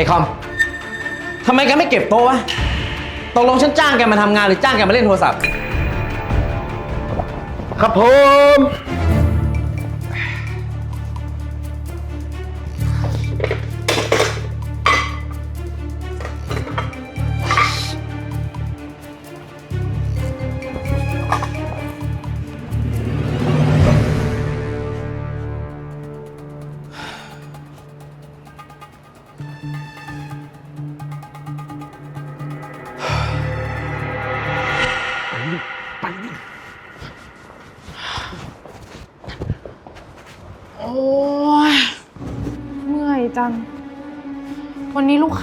ไอคอมทำไมแกไม่เก็บโต๊ะวะตกลงฉันจ้างแกมาทำงานหรือจ้างแกมาเล่นโทรศัพท์ ครับผม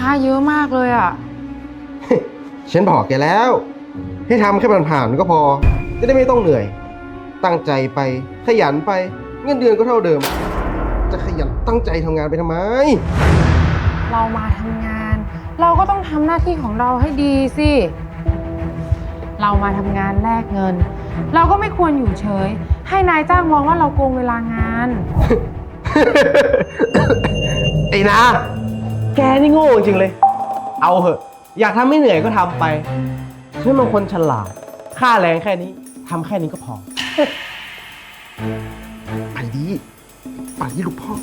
ค้าเยอะมากเลยอะ ฉันบอกแกแล้ว ให้ทำแค่ผ่านๆก็พอ จะได้ไม่ต้องเหนื่อย ตั้งใจไป ขยันไป เงินเดือนก็เท่าเดิม จะขยันตั้งใจทำงานไปทำไม เรามาทำงาน เราก็ต้องทำหน้าที่ของเราให้ดีสิ เรามาทำงานแลกเงิน เราก็ไม่ควรอยู่เฉย ให้นายจ้างมองว่าเราโกงเวลางาน ไอ้นา แกนี่โง่จริงเลย เอาเหอะ อยากทำไม่เหนื่อยก็ทำไปฉันเป็นคนฉลาด ค่าแรงแค่นี้ทำแค่นี้ก็พอ ไปดี ไปดีลูกพ่อ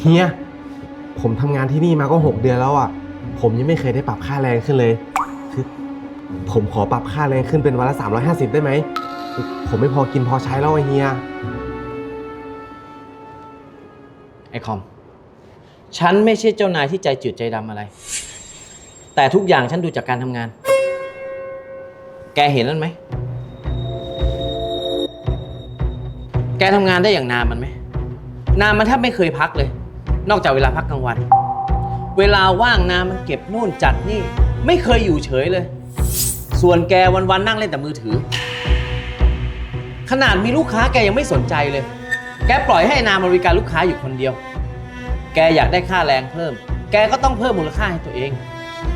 เฮีย ผมทำงานที่นี่มาก็หกเดือนแล้วอะ ผมยังไม่เคยได้ปรับค่าแรงขึ้นเลย คือ ผมขอปรับค่าแรงขึ้นเป็นวันละ 350 ได้ไหม ผมไม่พอกินพอใช้แล้วไอ้เฮีย ไอ้คอม ฉันไม่ใช่เจ้านายที่ใจจืดใจดำอะไร แต่ทุกอย่างฉันดูจากการทำงาน แกเห็นนั่นไหม แกทำงานได้อย่างนานมันไหม นานมันแทบไม่เคยพักเลย นอกจากเวลาพักกลางวัน เวลาว่างนานมันเก็บนู่นจัดนี่ ไม่เคยอยู่เฉยเลย ส่วนแกวันๆนั่งเล่นแต่มือถือ ขนาดมีลูกค้าแกยังไม่สนใจเลย แกปล่อยให้นามบริการลูกค้าอยู่คนเดียว แกอยากได้ค่าแรงเพิ่ม แกก็ต้องเพิ่มมูลค่าให้ตัวเอง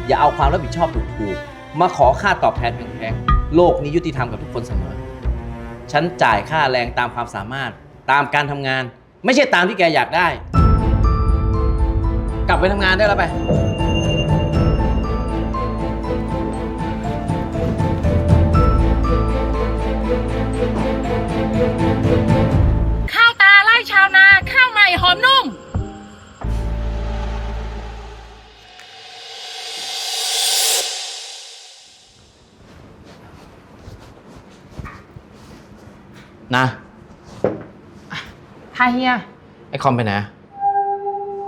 อย่าเอาความรับผิดชอบถูกๆมาขอค่าตอบแทนแพงๆโลกนี้ยุติธรรมกับทุกคนเสมอ ฉันจ่ายค่าแรงตามความสามารถตามการทำงาน ไม่ใช่ตามที่แกอยากได้ กลับไปทำงานได้แล้วไป ข้าวใหม่หอมนุ่ม นะค่ะเฮีย ไอคอมไปไหน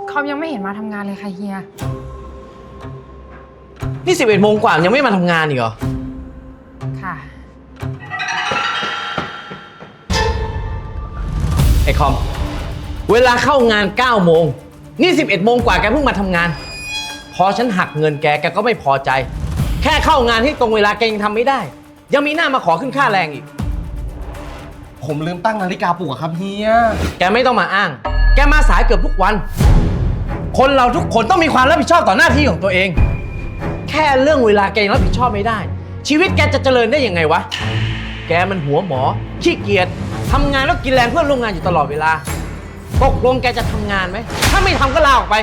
คอมยังไม่เห็นมาทำงานเลยค่ะเฮีย นี่สิบเอ็ดโมงกว่ายังไม่มาทำงานอีกเหรอ ค่ะ ไอคอม เวลาเข้างาน 9 โมง นี่ 11 โมงกว่าแกเพิ่งมาทำงาน พอฉันหักเงินแก แกก็ไม่พอใจ แค่เข้างานที่ตรงเวลาแกยังทำไม่ได้ ยังมีหน้ามาขอขึ้นค่าแรงอีก ผมลืมตั้งนาฬิกาปลุกอะครับเฮีย แกไม่ต้องมาอ้าง แกมาสายเกือบทุกวัน คนเราทุกคนต้องมีความรับผิดชอบต่อหน้าที่ของตัวเอง แค่เรื่องเวลาแกยังรับผิดชอบไม่ได้ ชีวิตแกจะเจริญได้ยังไงวะ แกมันหัวหมอ ขี้เกียจทำงานแล้วกินแรงเพื่อนร่วมงานอยู่ตลอดเวลา ตกลงแกจะทำงานไหม ถ้าไม่ทำก็ลาออกไป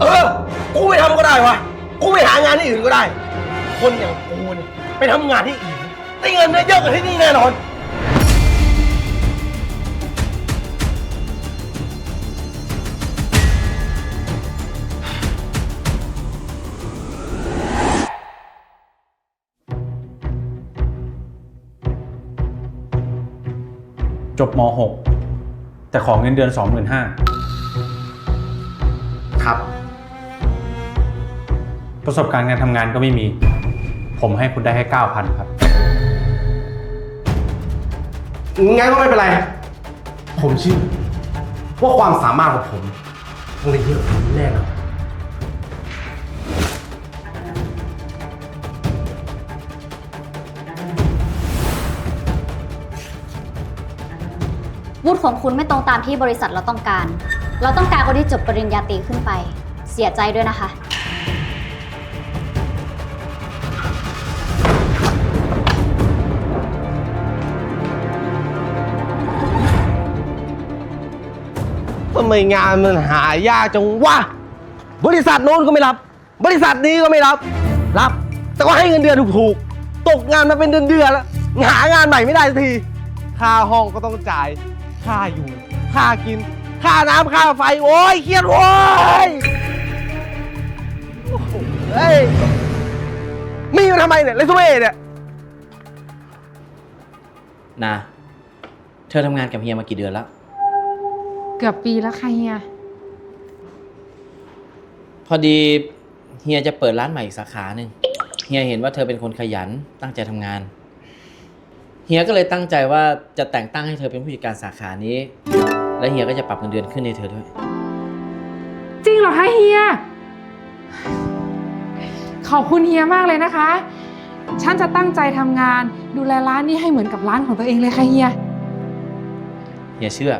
เออ กูไม่ทำก็ได้วะ กูไปหางานที่อื่นก็ได้ คนอย่างกูเนี่ยไปทำงานที่อื่นได้เงินได้เยอะกว่าที่นี่แน่นอน จบม .6 แต่ขอเงินเดือน 25,000ครับ ประสบการณ์การทำงานก็ไม่มี ผมให้คุณได้แค่9,000 ครับ งั้นก็ไม่เป็นไร ผมเชื่อว่าความสามารถของผมต้องได้เยอะกว่านี้แน่นอน วุฒิของคุณไม่ตรงตามที่บริษัทเราต้องการ เราต้องการคนที่จบปริญญาตรีขึ้นไป เสียใจด้วยนะคะ ทำไมงานมันหายากจังวะ บริษัทโน้นก็ไม่รับ บริษัทนี้ก็ไม่รับ รับ แต่ว่าให้เงินเดือนถูกๆ ตกงานมาเป็นเดือนๆแล้ว หางานใหม่ไม่ได้สักที ค่าห้องก็ต้องจ่าย ค่าอยู่ ค่ากิน ค่าน้ำค่าไฟ โอ้ยเครียดโว้ยโอ้โหเฮ้ยมีมาทำไมเนี่ยเรซูเม่เนี่ยนาเธอทำงานกับเฮียมากี่เดือนแล้ว เกือบปีแล้วค่ะเฮีย พอดีเฮียจะเปิดร้านใหม่อีกสาขาหนึ่งเฮียเห็นว่าเธอเป็นคนขยันตั้งใจทำงาน เฮียก็เลยตั้งใจว่าจะแต่งตั้งให้เธอเป็นผู้จัดการสาขานี้ และเฮียก็จะปรับเงินเดือนขึ้นให้เธอด้วย จริงเหรอคะเฮีย ขอบคุณเฮียมากเลยนะคะ ฉันจะตั้งใจทำงานดูแลร้านนี้ให้เหมือนกับร้านของตัวเองเลยค่ะเฮีย เฮียเชื่อ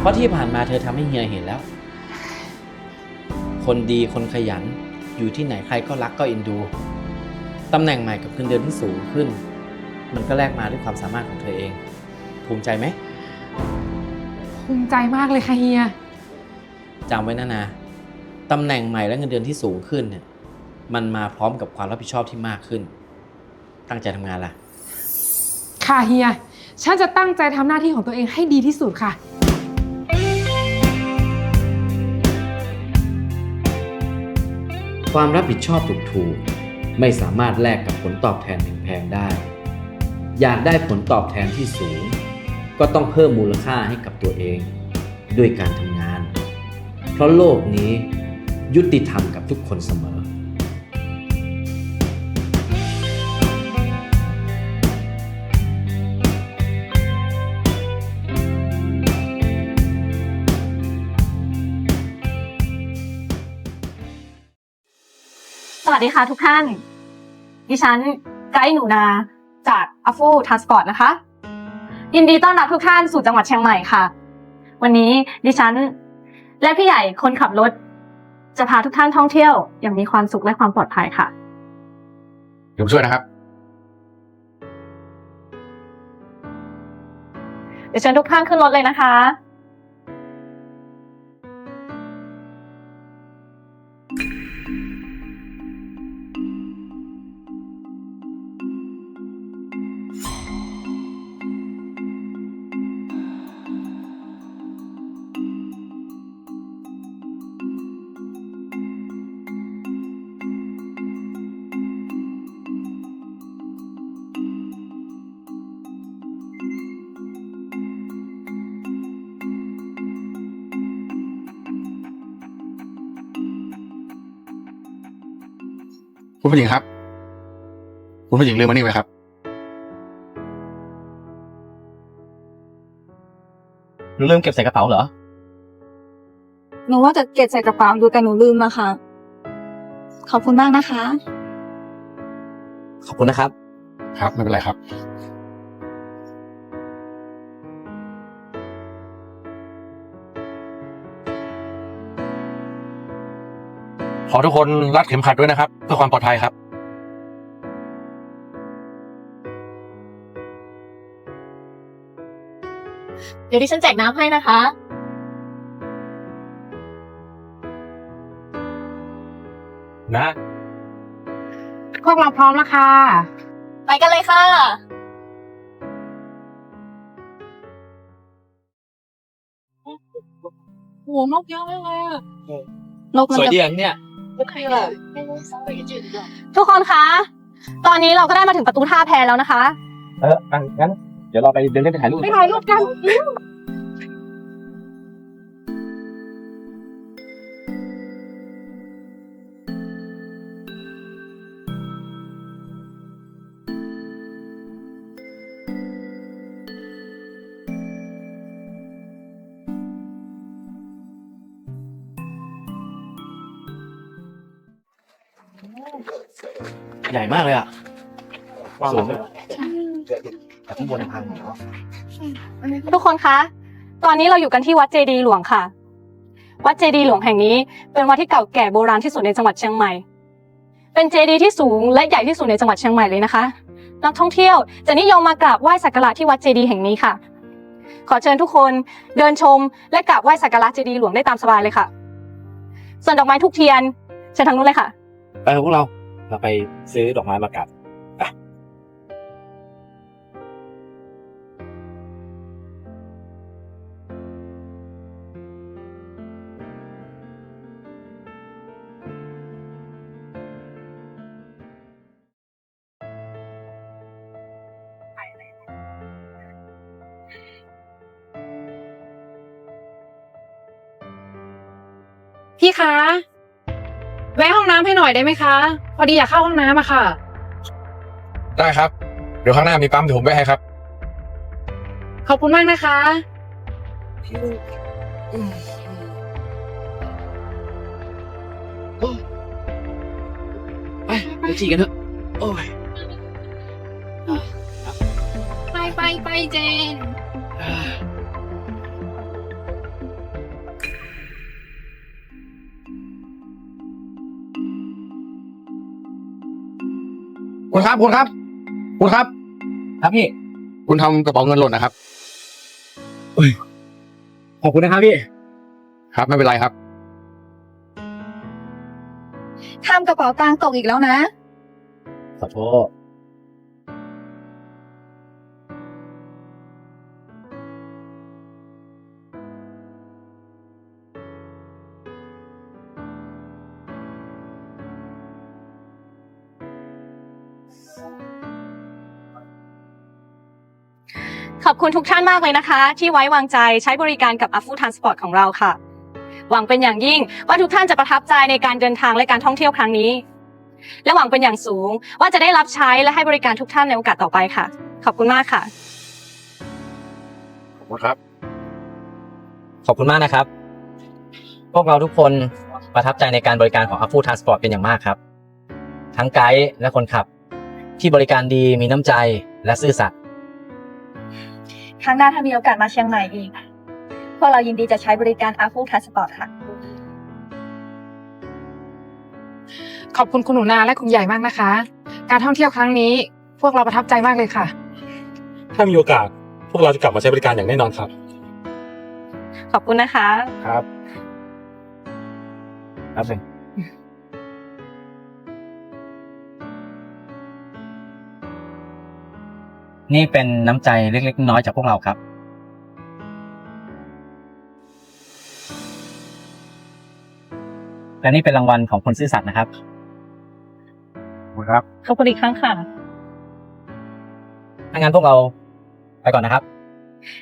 เพราะที่ผ่านมาเธอทำให้เฮียเห็นแล้ว คนดีคนขยันอยู่ที่ไหนใครก็รักก็เอ็นดูตำแหน่งใหม่กับเงินเดือนที่สูงขึ้น มันก็แลกมาด้วยความสามารถของเธอเอง ภูมิใจไหม ภูมิใจมากเลยค่ะเฮีย จำไว้นะนะตำแหน่งใหม่และเงินเดือนที่สูงขึ้นเนี่ย มันมาพร้อมกับความรับผิดชอบที่มากขึ้น ตั้งใจทำงานล่ะค่ะเฮีย ฉันจะตั้งใจทำหน้าที่ของตัวเองให้ดีที่สุดค่ะ ความรับผิดชอบถูกๆ ไม่สามารถแลกกับผลตอบแทนแพงๆได้ อยากได้ผลตอบแทนที่สูง ก็ต้องเพิ่มมูลค่าให้กับตัวเองด้วยการทำงาน เพราะโลกนี้ยุติธรรมกับทุกคนเสมอสวัสดีค่ะทุกท่าน ดิฉันไกด์หนูนา อัฟโฟทาสปอร์ตนะคะ ยินดีต้อนรับทุกท่านสู่จังหวัดเชียงใหม่ค่ะ วันนี้ดิฉัน และพี่ใหญ่คนขับรถ จะพาทุกท่านท่องเที่ยวอย่างมีความสุขและความปลอดภัยค่ะเดี๋ยวผมช่วยนะครับ เดี๋ยวเชิญทุกท่านขึ้นรถเลยนะคะคุณ ผู้หญิงครับ คุณผู้หญิงลืมมันนี่ไว้ครับ หนูลืมเก็บใส่กระเป๋าเหรอ หนูว่าจะเก็บใส่กระเป๋าดูแต่หนูลืมอะค่ะ ขอบคุณมากนะคะ ขอบคุณนะครับ ครับ ไม่เป็นไรครับ ขอทุกคนรัดเข็มขัดด้วยนะครับ เพื่อความปลอดภัยครับเดี๋ยวดิฉันแจกน้ำให้นะคะ นะ พวกเราพร้อมแล้วค่ะ ไปกันเลยค่ะ โหัวนกเยอะมากเลยอะนกมันสวยจะดีอย่างเนี่ย ทุกคนคะ ตอนนี้เราก็ได้มาถึงประตูท่าแพแล้วนะคะ เอองั้น เดี๋ยวเราไปเดินเล่นไปถ่ายรูป ไปถ่ายรูปกัน มากเลยอะว่างสูงเลยแต่ข้างบนพังทุกคนคะ ตอนนี้เราอยู่กันที่วัดเจดีย์หลวงค่ะ วัดเจดีย์หลวงแห่งนี้ เป็นวัดที่เก่าแก่โบราณที่สุดในจังหวัดเชียงใหม่ เป็นเจดีย์ที่สูงและใหญ่ที่สุดในจังหวัดเชียงใหม่เลยนะคะ นักท่องเที่ยวจะนิยมมากราบไหว้สักการะที่วัดเจดีย์แห่งนี้ค่ะ ขอเชิญทุกคนเดินชม และกราบไหว้สักการะเจดีย์หลวงได้ตามสบายเลยค่ะ ส่วนดอกไม้ทุกเทียนเชิญทางนู้นเลยค่ะ ไปกับพวกเรา เราไปซื้อดอกไม้มากราบพี่คะ แวะห้องน้ำให้หน่อยได้ไหมคะ พอดีอยากเข้าห้องน้ำอะค่ะ ได้ครับ เดี๋ยวข้างหน้ามีปั๊มเดี๋ยวผมไปให้ครับ ขอบคุณมากนะคะ ไปไปฉี่กันเถอะโอ้ยไปไปไปเจน คุณครับ คุณครับ คุณครับ ครับพี่ คุณทำกระเป๋าเงินหล่นนะครับ ขอบคุณนะครับพี่ ครับ ไม่เป็นไรครับ ทำกระเป๋าตังค์ตกอีกแล้วนะ ขอโทษ คุณทุกท่านมากเลยนะคะ ที่ไว้วางใจใช้บริการกับ a f u Transport ของเราค่ะ หวังเป็นอย่างยิ่งว่าทุกท่านจะประทับใจในการเดินทางและการท่องเที่ยวครั้งนี้ และหวังเป็นอย่างสูงว่าจะได้รับใช้และให้บริการทุกท่านในโอกาสต่อไปค่ะ ขอบคุณมากค่ะ ขอบคุณครับ ขอบคุณมากนะครับ พวกเราทุกคนประทับใจในการบริการของ a f u Transport เป็นอย่างมากครับ ทั้งไกด์และคนขับ ที่บริการดีมีน้ำใจและซื่อสัตย์ ครั้งหน้าถ้ามีโอกาสมาเชียงใหม่อีก พวกเรายินดีจะใช้บริการ a f u Transport ค่ะ ขอบคุณคุณหนูนาและคุณใหญ่มากนะคะ การท่องเที่ยวครั้งนี้ พวกเราประทับใจมากเลยค่ะ ถ้ามีโอกาส พวกเราจะกลับมาใช้บริการอย่างแน่นอนครับ ขอบคุณนะคะ ครับ ครับผม นี่เป็นน้ำใจเล็กๆน้อยๆจากพวกเราครับ และนี่เป็นรางวัลของคนซื่อสัตย์นะครับขอบคุณครับขอบคุณอีกครั้งค่ะ ถ้างั้นพวกเราไปก่อนนะครับ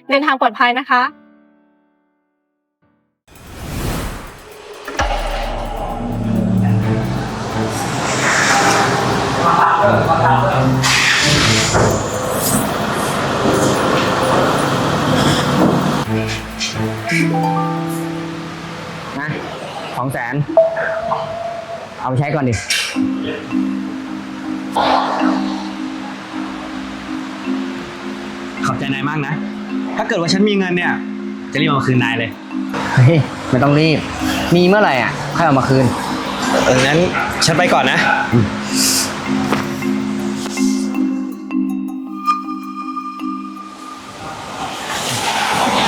เดินทางปลอดภัยนะคะนะ องแสนเอาไปใช้ก่อนดิ ขอบใจนายมากนะ ถ้าเกิดว่าฉันมีเงินเนี่ย จะรีบเอามาคืนนายเลย เฮ้ย ไม่ต้องรีบ มีเมื่อไหร่อะค่อยเอามาคืน เอองั้นฉันไปก่อนนะ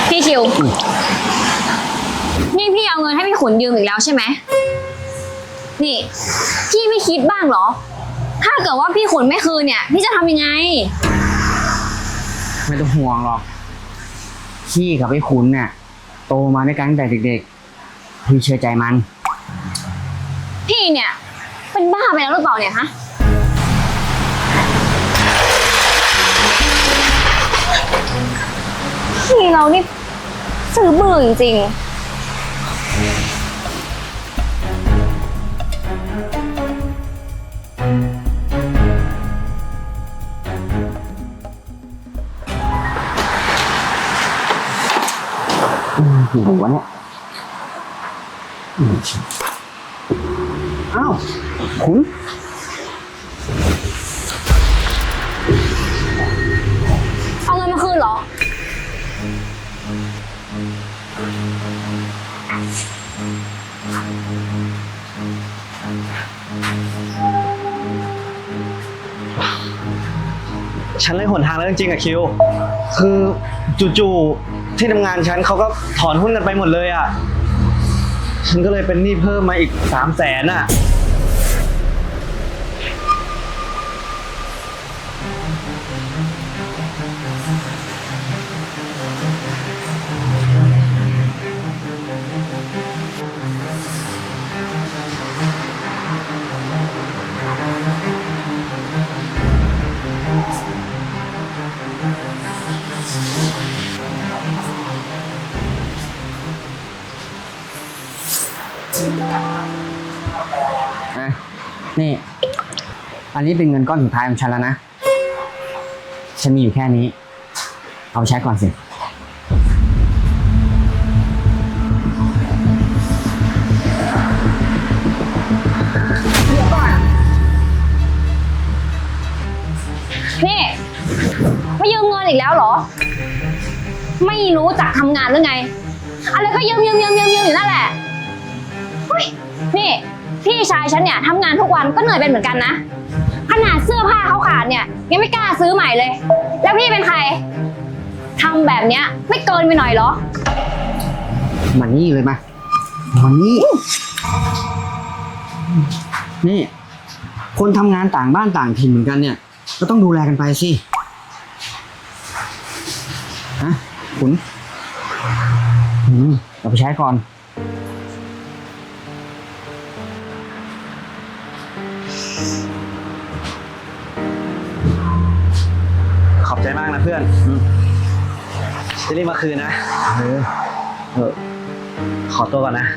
พี่คิวนี่พี่ เอาเงินให้พี่ขุนยืมอีกแล้วใช่ไหม นี่ พี่ไม่คิดบ้างเหรอ ถ้าเกิดว่าพี่ขุนไม่คืนเนี่ย พี่จะทำยังไง ไม่ต้องห่วงหรอก พี่กับไอ้ขุนเนี่ยโตมาด้วยกันตั้งแต่เด็กๆ พี่เชื่อใจมัน พี่เนี่ย เป็นบ้าไปแล้วหรือเปล่าเนี่ยฮะ พี่เรานี่ซื้อเบื่อจริงๆ อยู่หัวเนี่ยอ้าว คุณ ฉันเลยหนทางแล้วจริงๆอะคิว คือจู่ๆที่ทำงานฉันเขาก็ถอนหุ้นกันไปหมดเลยอะฉันก็เลยเป็นหนี้เพิ่มมาอีกสามแสนอะ นนี้เป็นเงินก้อนสุดท้ายของฉันแล้วนะ ฉันมีอยู่แค่นี้ เอาไปใช้ก่อนสินี่ไม่ยืมเงินอีกแล้วเหรอ ไม่รู้จักทำงานหรือไง อะไรก็ยืมยืมยืมยืมยืมอยู่นั่นแหละเฮ้ยนี่ พี่ชายฉันเนี่ยทำงานทุกวันก็เหนื่อยเป็นเหมือนกันนะ ขนาดเสื้อผ้าเขาขาดเนี่ยยังไม่กล้าซื้อใหม่เลย แล้วพี่เป็นใครทำแบบเนี้ยไม่เกินไปหน่อยเหรอ มานี่เลยมามานี่ นี่ คนทำงานต่างบ้านต่างถิ่นเหมือนกันเนี่ย ก็ต้องดูแลกันไปสิฮะขุนอืมเอาไปใช้ก่อน อบใจมากนะเพื่อนจะรีบมาคืนนะเออเออขอตัวก่อนนะ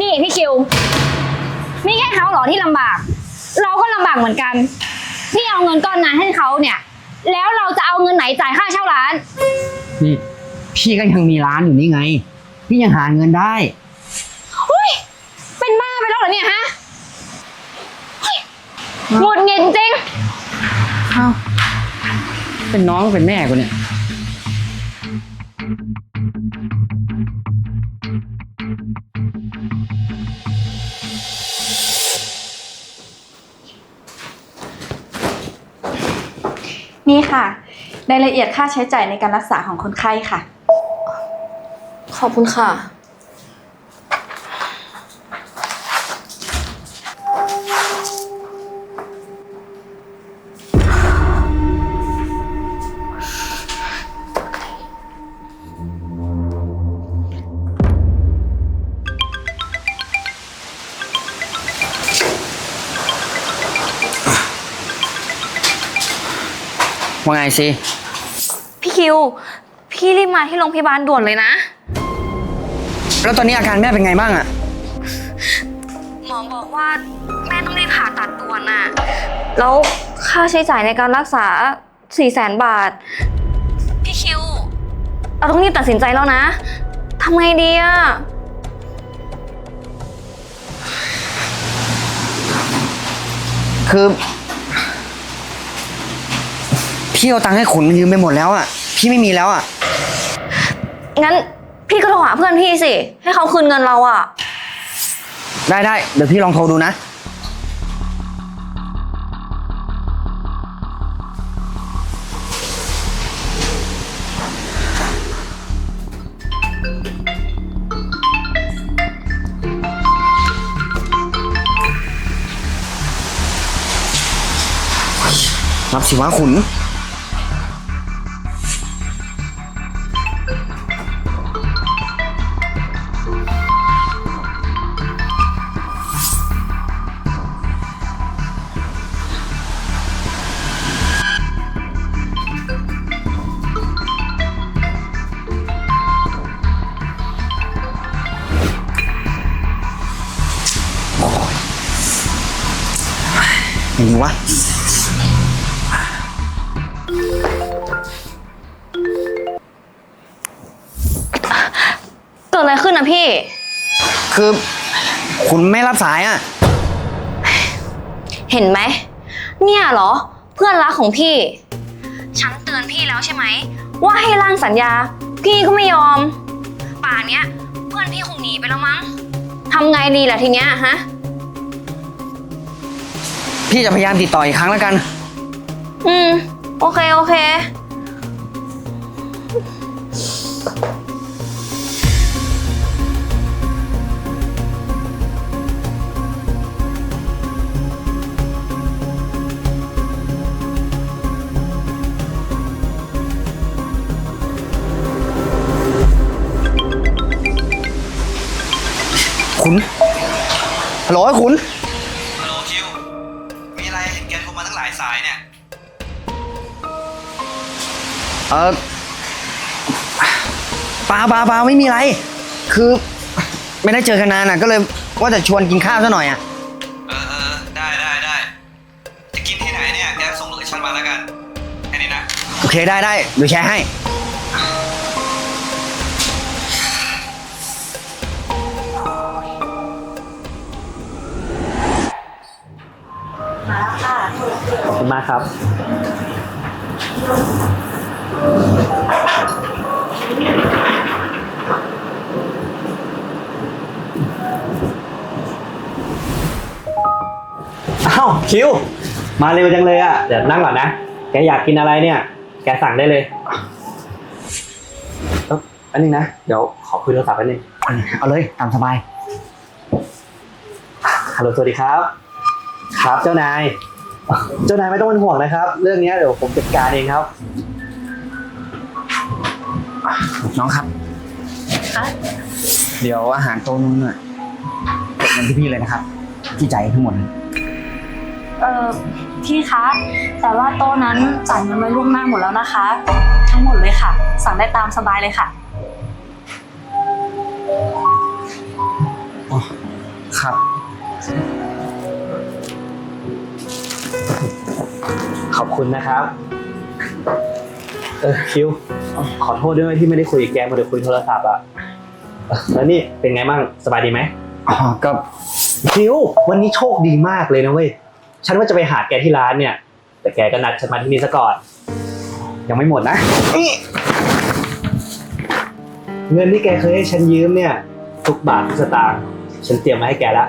นี่พี่คิวมีแค่เขาเหรอที่ลำบาก เราก็ลำบากเหมือนกัน พี่เอาเงินก้อนนั้นให้เขาเนี่ย แล้วเราจะเอาเงินไหนจ่ายค่าเช่าร้าน นี่ พี่ก็ยังมีร้านอยู่นี่ไง พี่ยังหาเงินได้ หุ้ยเป็นบ้าไปแล้วเหรอเนี่ยฮะเฮ้ยหงุดหงิดจริงเอ้าเป็นน้องเป็นแม่กูเนี่ย นี่ค่ะรายละเอียดค่าใช้จ่ายในการรักษาของคนไข้ค่ะ ขอบคุณค่ะาไงสิ พี่คิว พี่รีบมาที่โรงพยาบาลด่วนเลยนะ แล้วตอนนี้อาการแม่เป็นไงบ้างอะหมอบอกว่าแม่ต้องรีบผ่าตัดด่วนน่ะแล้วค่าใช้จ่ายในการรักษา4ี่แสนบาท พี่คิว เราต้องรีบตัดสินใจแล้วนะทำไงดีอะคือ พี่เอาตังค์ให้ขุนมันยืมไปหมดแล้วอะพี่ไม่มีแล้วอะงั้นพี่ก็โทรหาเพื่อนพี่สิ ให้เขาคืนเงินเราอะได้ได้เดี๋ยวพี่ลองโทรดูนะ รับสิวะขุน เห็นไหม เนี่ยเหรอ เพื่อนรักของพี่ ฉันเตือนพี่แล้วใช่ไหม ว่าให้ร่างสัญญา พี่ก็ไม่ยอม ป่านเนี้ย เพื่อนพี่คงหนีไปแล้วมั้งทำไงดีล่ะทีเนี้ยฮะ พี่จะพยายามติดต่ออีกครั้งแล้วกัน อืม โอเค โอเค ฮัลโหลไอ้ขุนฮัลโหลคิว มีอะไรเห็นแกโทรมาตั้งหลายสายเนี่ย เออปลาปลาปลาไม่มีอะไร คือ ไม่ได้เจอกันนานอะ ก็เลยว่าจะชวนกินข้าวซะหน่อยอะ เออเออได้ได้ได้ จะกินที่ไหนเนี่ย แกส่งโลเคชั่นมาแล้วกัน แค่นี้นะ โอเคได้ได้เดี๋ยวแชร์ให้ คุณมากครับ อ้าวคิว มาเร็วจังเลยอะ เดี๋ยวนั่งก่อนนะ แกอยากกินอะไรเนี่ย แกสั่งได้เลยเอ้าอันนึงนะ เดี๋ยวขอคุยโทรศัพท์อันนึง เอาเลยตามสบาย ฮัลโหลสวัสดีครับ ครับเจ้านาย เจ้านายไม่ต้องเป็นห่วงนะครับ เรื่องนี้เดี๋ยวผมจัดการเองครับ น้องครับเดี๋ยวอาหารโต๊ะนู้นน่ะเก็บเงินที่พี่เลยนะครับ พี่จ่ายทั้งหมดเลยเออพี่คะ แต่ว่าโต๊ะนั้นจ่ายเงินไว้ล่วงหน้าหมดแล้วนะคะ ทั้งหมดเลยค่ะ สั่งได้ตามสบายเลยค่ะ ครับ ขอบคุณนะครับ เออคิว ขอโทษด้วยที่ไม่ได้คุยกับแกมาเดี๋ยวคุยโทรศัพท์อะเออแล้วนี่เป็นไงบ้างสบายดีไหมอ๋อก็คิว วันนี้โชคดีมากเลยนะเว้ย ฉันว่าจะไปหาแกที่ร้านเนี่ย แต่แกก็นัดฉันมาที่นี่ซะก่อน ยังไม่หมดนะนี่เงินที่แกเคยให้ฉันยืมเนี่ย ทุกบาททุกสตางค์ฉันเตรียมมาให้แกแล้ว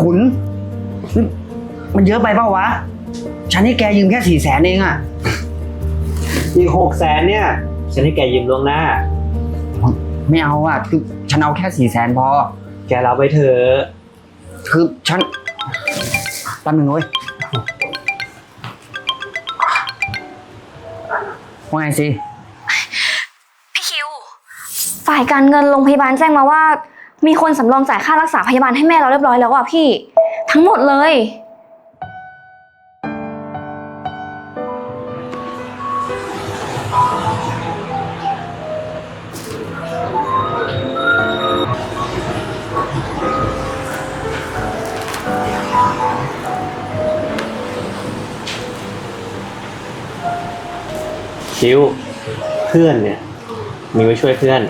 ขุนนี่มันเยอะไปเปล่าวะ ฉันให้แกยืมแค่สี่แสนเองอะอีกหกแสนเนี่ย ฉันให้แกยืมล่วงหน้า ไม่เอาอะคือฉันเอาแค่สี่แสนพอ แกรับไว้เถอะคือฉันแป๊บนึงนะเว้ยว่าไงสิ พี่คิว ฝ่ายการเงินโรงพยาบาลแจ้งมาว่า มีคนสำรองจ่ายค่ารักษาพยาบาลให้แม่เราเรียบร้อยแล้วอะพี่ ทั้งหมดเลย คิวเพื่อนเนี่ย มีไว้ช่วยเพื่อน